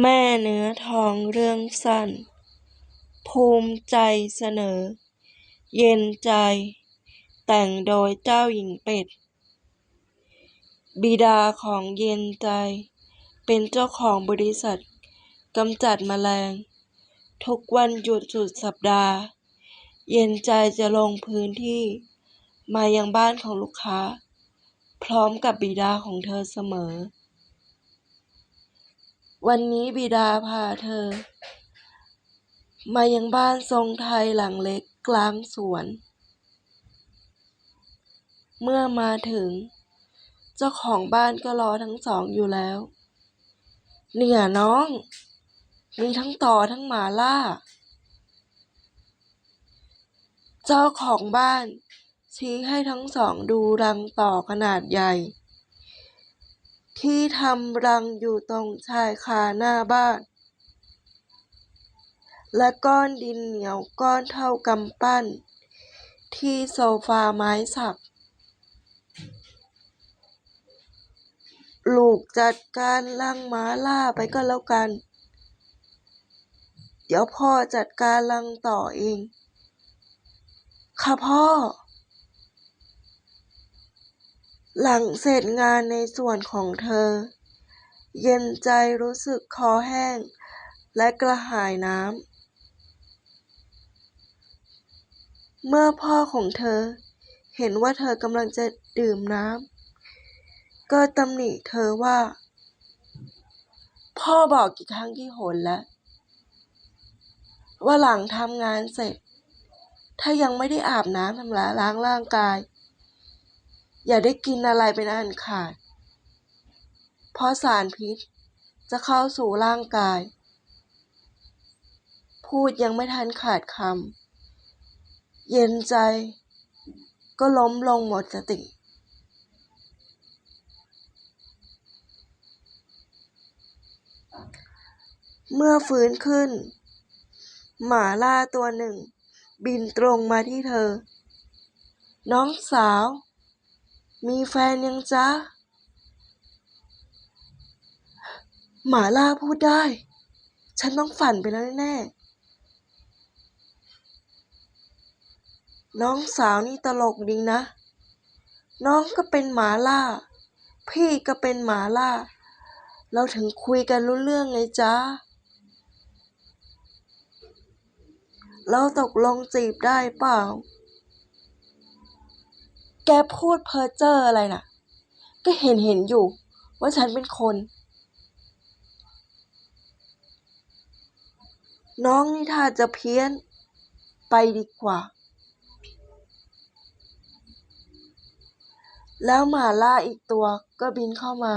แม่เนื้อทองเรื่องสั้น ภูมิใจเสนอ เย็นใจ แต่งโดยเจ้าหญิงเป็ด บิดาของเย็นใจ เป็นเจ้าของบริษัทกำจัดแมลง ทุกวันหยุดสุดสัปดาห์ เย็นใจจะลงพื้นที่ มายังบ้านของลูกค้า พร้อมกับบิดาของเธอเสมอ วันนี้บิดาพาเธอ มายังบ้านทรงไทยหลังเล็กกลางสวน เมื่อมาถึง เจ้าของบ้านก็รอทั้งสองอยู่แล้ว เนี่ยน้อง มีทั้งต่อทั้งหมาล่า เจ้าของบ้านชี้ให้ทั้งสองดูรังต่อขนาดใหญ่ ที่ทำรังอยู่ตรงชายคาหน้าบ้าน และก้อนดินเหนียวก้อนเท่ากำปั้น ที่โซฟาไม้สักลูกจัดการรังหมาล่าไปก็แล้วกัน เดี๋ยวพ่อจัดการรังต่อเอง ค่ะพ่อ หลังเสร็จงานในส่วนของเธอ เย็นใจรู้สึกคอแห้ง และกระหายน้ำ เมื่อพ่อของเธอ เห็นว่าเธอกำลังจะดื่มน้ำ ก็ตำหนิเธอว่า พ่อบอกกี่ครั้งกี่หนแล้ว ว่าหลังทำงานเสร็จ ถ้ายังไม่ได้อาบน้ำทำละล้างร่างกาย อย่าได้กินอะไรเป็นอันขาด เพราะสารพิษจะเข้าสู่ร่างกาย พูดยังไม่ทันขาดคำเย็นใจก็ล้มลงหมดสติ เมื่อฟื้นขึ้น หมาล่าตัวหนึ่ง บินตรงมาที่เธอ น้องสาว มีแฟนยังจ๊ะ หมาล่าพูดได้ ฉันต้องฝันไปแล้วแน่น้องสาวนี่ตลกดีนะ น้องก็เป็นหมาล่า พี่ก็เป็นหมาล่า เราถึงคุยกันรู้เรื่องไงจ๊ะ เราตกลงจีบได้เปล่า แกพูดเพ้อเจ้ออะไรน่ะ ก็เห็นเห็นอยู่ ว่าฉันเป็นคน น้องนี่ถ้าจะเพี้ยนไปดีกว่า แล้วหมาล่าอีกตัวก็บินเข้ามา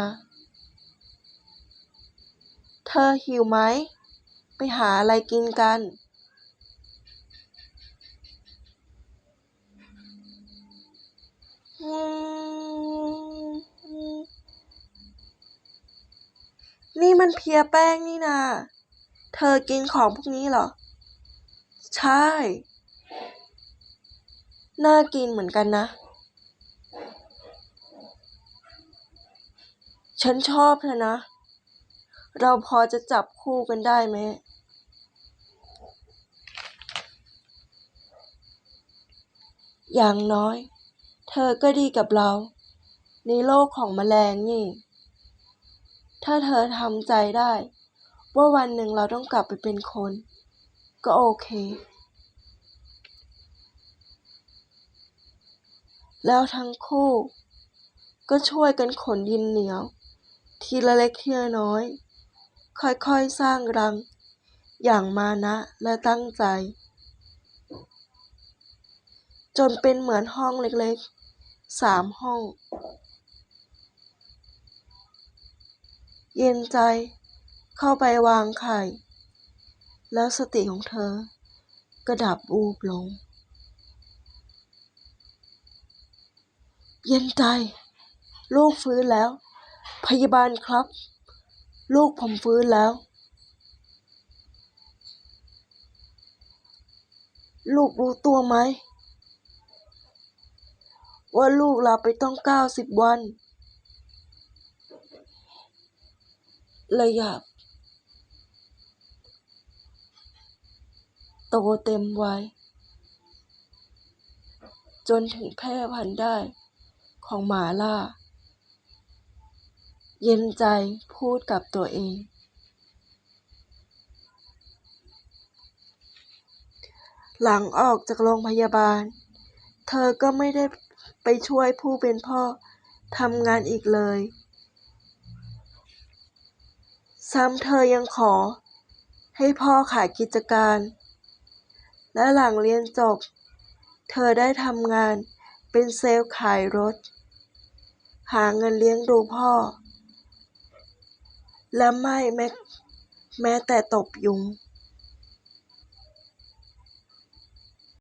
เธอหิวไหม ไปหาอะไรกินกัน นี่มันเพียแป้งนี่นา เธอกินของพวกนี้เหรอ ใช่ น่ากินเหมือนกันนะ ฉันชอบเธอนะ เราพอจะจับคู่กันได้ไหมอย่างน้อย เธอก็ดีกับเรา ในโลกของแมลงนี่ ถ้าเธอทำใจได้ ว่าวันหนึ่งเราต้องกลับไปเป็นคน ก็โอเค แล้วทั้งคู่ ก็ช่วยกันขนดินเหนียว ทีละเล็กทีละน้อย ค่อยๆสร้างรัง อย่างมานะและตั้งใจจนเป็นเหมือนห้องเล็กๆ สามห้อง เย็นใจ เข้าไปวางไข่ แล้วสติของเธอ ก็ดับวูบลง เย็นใจ ลูกฟื้นแล้ว พยาบาลครับ ลูกผมฟื้นแล้ว ลูกรู้ตัวไหม ว่าลูกหลาไปต้องเก้าสิบวัน ระยะโตเต็มวัยจนถึงแพร่พันธุ์ได้ของหมาล่า เย็นใจพูดกับตัวเอง หลังออกจากโรงพยาบาล เธอก็ไม่ได้ ไปช่วยผู้เป็นพ่อทำงานอีกเลย ซ้ำเธอยังขอ ให้พ่อขายกิจการ และหลังเรียนจบ เธอได้ทำงานเป็นเซลล์ขายรถ หาเงินเลี้ยงดูพ่อ และไม่แม้แม้แต่ตบยุง